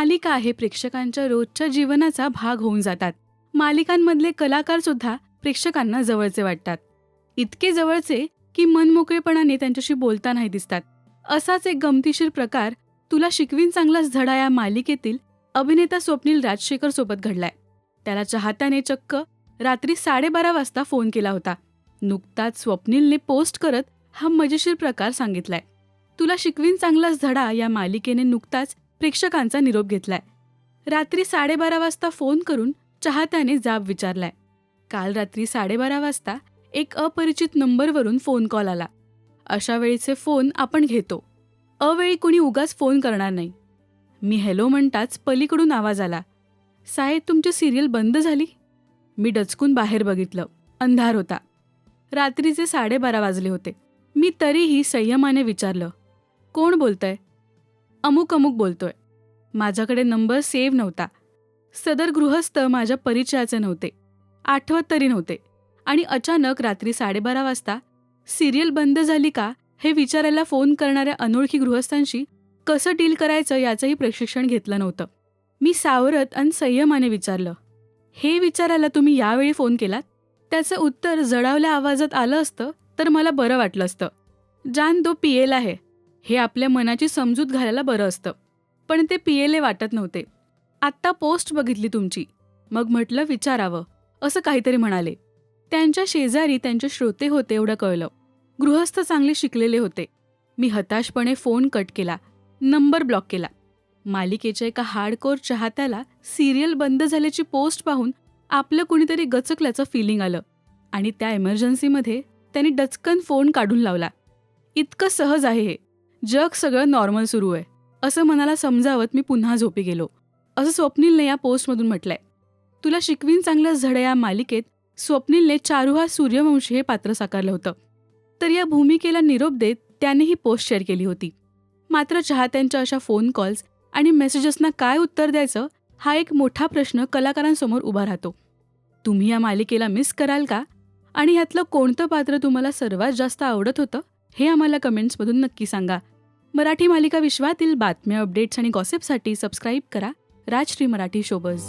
मालिका हे प्रेक्षकांच्या रोजच्या जीवनाचा भाग होऊन जातात. मालिकांमधले कलाकार सुद्धा प्रेक्षकांना जवळचे वाटतात. इतके जवळचे की मनमोकळेपणाने त्यांच्याशी बोलतानाही दिसतात. असाच एक गमतीशीर प्रकार तुला शिकवीन चांगलाच धडा या मालिकेतील अभिनेता स्वप्नील राजशेखर सोबत घडलाय. त्याला चाहत्याने चक्क रात्री साडेबारा वाजता फोन केला होता. नुकताच स्वप्नीलने पोस्ट करत हा मजेशीर प्रकार सांगितलाय. तुला शिकवीन चांगलाच धडा या मालिकेने नुकताच प्रेक्षकांचा निरोप घेतलाय. रात्री साडेबारा वाजता फोन करून चाहत्याने जाब विचारलाय. काल रात्री साडेबारा वाजता एक अपरिचित नंबरवरून फोन कॉल आला. अशा वेळीचे फोन आपण घेतो. अवेळी कुणी उगाच फोन करणार नाही. मी हॅलो म्हणताच पलीकडून आवाज आला. साहेब तुमची सिरियल बंद झाली? मी डचकून बाहेर बघितलं. अंधार होता. रात्रीचे साडेबारा वाजले होते. मी तरीही संयमाने विचारलं. कोण बोलतंय? अमुक अमुक बोलतोय. माझ्याकडे नंबर सेव्ह नव्हता. सदर गृहस्थ माझ्या परिचयाचे नव्हते. आठवत तरी नव्हते. आणि अचानक रात्री साडेबारा वाजता सिरियल बंद झाली का हे विचारायला फोन करणाऱ्या अनोळखी गृहस्थांशी कसं डील करायचं याचंही प्रशिक्षण घेतलं नव्हतं. मी सावरत आणि संयमाने विचारलं हे विचारायला तुम्ही यावेळी फोन केलात? त्याचं उत्तर जडावल्या आवाजात आलं असतं तर मला बरं वाटलं असतं. जान दो पियेल आहे. हे आपल्या मनाची समजूत घालायला बरं असतं. पण ते पियेले वाटत नव्हते. आत्ता पोस्ट बघितली तुमची. मग म्हटलं विचारावं. असं काहीतरी म्हणाले. त्यांच्या शेजारी त्यांचे श्रोते होते एवढं कळलं. गृहस्थ चांगले शिकलेले होते. मी हताशपणे फोन कट केला. नंबर ब्लॉक केला. मालिकेच्या एका हार्डकोर चाहत्याला सिरियल बंद झाल्याची पोस्ट पाहून आपलं कुणीतरी गचकल्याचं फिलिंग आलं. आणि त्या इमर्जन्सीमध्ये त्यांनी डचकन फोन काढून लावला. इतकं सहज आहे हे. जग सगळं नॉर्मल सुरू आहे. असं मनाला समजावत मी पुन्हा झोपी गेलो. असं स्वप्नीलने या पोस्टमधून म्हटलंय. तुला शिकवीन चांगलं झडं या मालिकेत स्वप्नीलने चारुहा सूर्यवंशी हे पात्र साकारलं होतं. तर या भूमिकेला निरोप देत त्याने ही पोस्ट शेअर केली होती. मात्र चाहत्यांच्या अशा फोन कॉल्स आणि मेसेजेसना काय उत्तर द्यायचं हा एक मोठा प्रश्न कलाकारांसमोर उभा राहतो. तुम्ही या मालिकेला मिस कराल का? आणि ह्यातलं कोणतं पात्र तुम्हाला सर्वात जास्त आवडत होतं हे आम्हाला कमेंट्समधून नक्की सांगा. मराठी मालिका विश्वातील बातम्या अपडेट्स आणि गॉसिपसाठी सबस्क्राईब करा. राजश्री मराठी शोबज